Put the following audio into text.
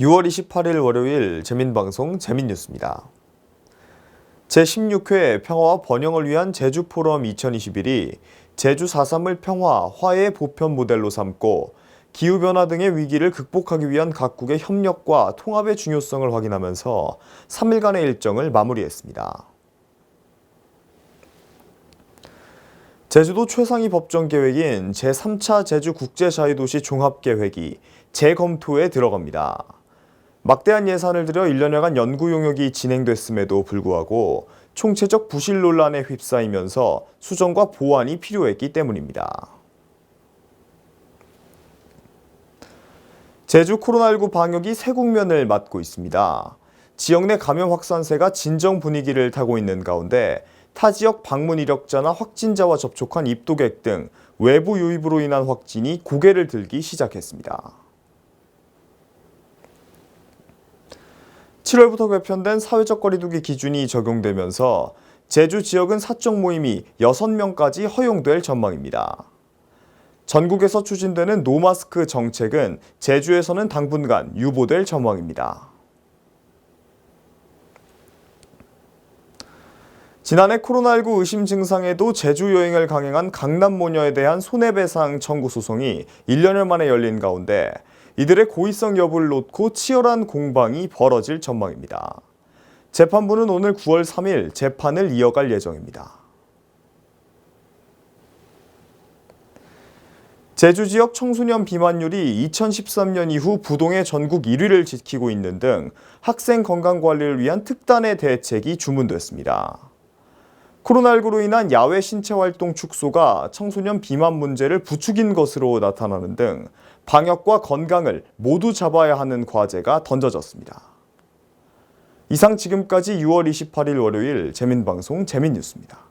6월 28일 월요일 재민방송 재민뉴스입니다. 제16회 평화와 번영을 위한 제주 포럼 2021이 제주 4.3을 평화, 화해 보편 모델로 삼고 기후변화 등의 위기를 극복하기 위한 각국의 협력과 통합의 중요성을 확인하면서 3일간의 일정을 마무리했습니다. 제주도 최상위 법정 계획인 제3차 제주 국제자유도시 종합계획이 재검토에 들어갑니다. 막대한 예산을 들여 1년여간 연구 용역이 진행됐음에도 불구하고 총체적 부실 논란에 휩싸이면서 수정과 보완이 필요했기 때문입니다. 제주 코로나19 방역이 새 국면을 맞고 있습니다. 지역 내 감염 확산세가 진정 분위기를 타고 있는 가운데 타 지역 방문 이력자나 확진자와 접촉한 입도객 등 외부 유입으로 인한 확진이 고개를 들기 시작했습니다. 7월부터 개편된 사회적 거리두기 기준이 적용되면서 제주 지역은 사적 모임이 6명까지 허용될 전망입니다. 전국에서 추진되는 노마스크 정책은 제주에서는 당분간 유보될 전망입니다. 지난해 코로나19 의심 증상에도 제주 여행을 강행한 강남 모녀에 대한 손해배상 청구 소송이 1년여 만에 열린 가운데 이들의 고의성 여부를 놓고 치열한 공방이 벌어질 전망입니다. 재판부는 오늘 9월 3일 재판을 이어갈 예정입니다. 제주 지역 청소년 비만율이 2013년 이후 부동의 전국 1위를 지키고 있는 등 학생 건강 관리를 위한 특단의 대책이 주문됐습니다. 코로나19로 인한 야외 신체 활동 축소가 청소년 비만 문제를 부추긴 것으로 나타나는 등 방역과 건강을 모두 잡아야 하는 과제가 던져졌습니다. 이상 지금까지 6월 28일 월요일 재민방송 재민뉴스입니다.